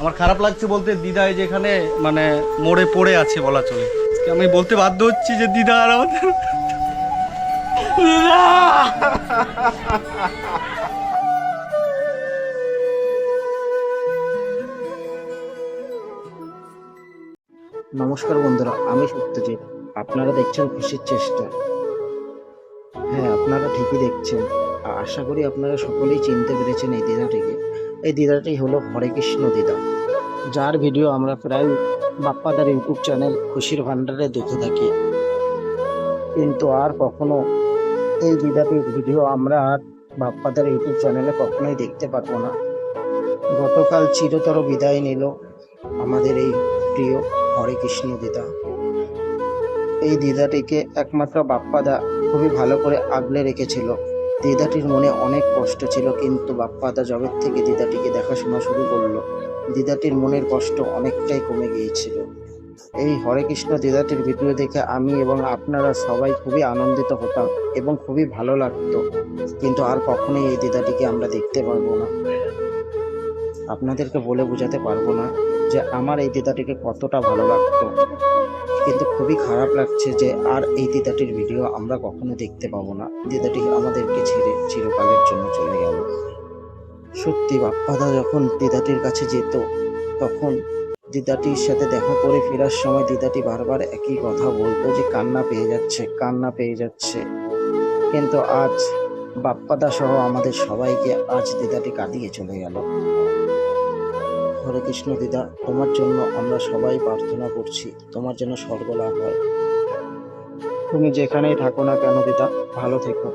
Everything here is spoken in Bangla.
আমার খারাপ লাগছে বলতে দিদা এই যে এখানে মানে মোড়ে পড়ে আছে বলা চলে। আমি বলতে বাধ্য হচ্ছি যে দিদা আর আমাদের নমস্কার বন্ধুরা, আমি সত্যজিৎ। আপনারা দেখছেন খুশির চেষ্টা। হ্যাঁ আপনারা ঠিকই দেখছেন। আশা করি আপনারা সকলেই চিনতে পেরেছেন এই দিদাটিকে এই দিদাটি হলো হরে কৃষ্ণ দিদা। যার ভিডিও আমরা প্রায় বাপ্পাদার ইউটিউব চ্যানেল খুশির ভান্ডারে দেখে থাকি। কিন্তু আর কখনো এই দিদাটির ভিডিও আমরা আর বাপ্পাদার ইউটিউব চ্যানেলে কখনোই দেখতে পারব না। গতকাল চিরতর বিদায় নিল আমাদের এই প্রিয় হরে কৃষ্ণ দিদা। এই দিদাটিকে একমাত্র বাপ্পাদা খুবই ভালো করে আগলে রেখেছিল। দিদাটির মনে অনেক কষ্ট ছিল, কিন্তু বাপ্পাদা জবের থেকে দিদাটিকে দেখাশোনা শুরু করল। দিদাটির মনের কষ্ট অনেকটাই কমে গিয়েছিল। এই হরে কৃষ্ণ দিদাটির ভিডিও দেখে আমি এবং আপনারা সবাই খুবই আনন্দিত হতাম এবং খুবই ভালো লাগতো, কিন্তু আর কখনোই এই দিদাটিকে আমরা দেখতে পারব না। আপনাদেরকে বলে বোঝাতে পারব না যে আমার এই দিদাটিকে কতটা ভালো লাগতো। কিন্তু খুবই খারাপ লাগছে যে আর এই দিদাটির ভিডিও আমরা কখনো দেখতে পাবো না। দিদাটি আমাদেরকে ছেড়ে চিরকালের জন্য চলে গেল। সত্যি, বাপ্পাদা যখন দিদাটির কাছে যেত, তখন দিদাটির সাথে দেখা করে ফেরার সময় দিদাটি বারবার একই কথা বলতো যে কান্না পেয়ে যাচ্ছে, কান্না পেয়ে যাচ্ছে। কিন্তু আজ বাপ্পাদা সহ আমাদের সবাইকে আজ দিদাটি কাঁদিয়ে চলে গেল। হরে কৃষ্ণ দিদা, তোমার জন্য আমরা সবাই প্রার্থনা করছি, তোমার যেন সর্বলাভ হয়। তুমি যেখানেই থাকো না কেন দিদা, ভালো থেকো।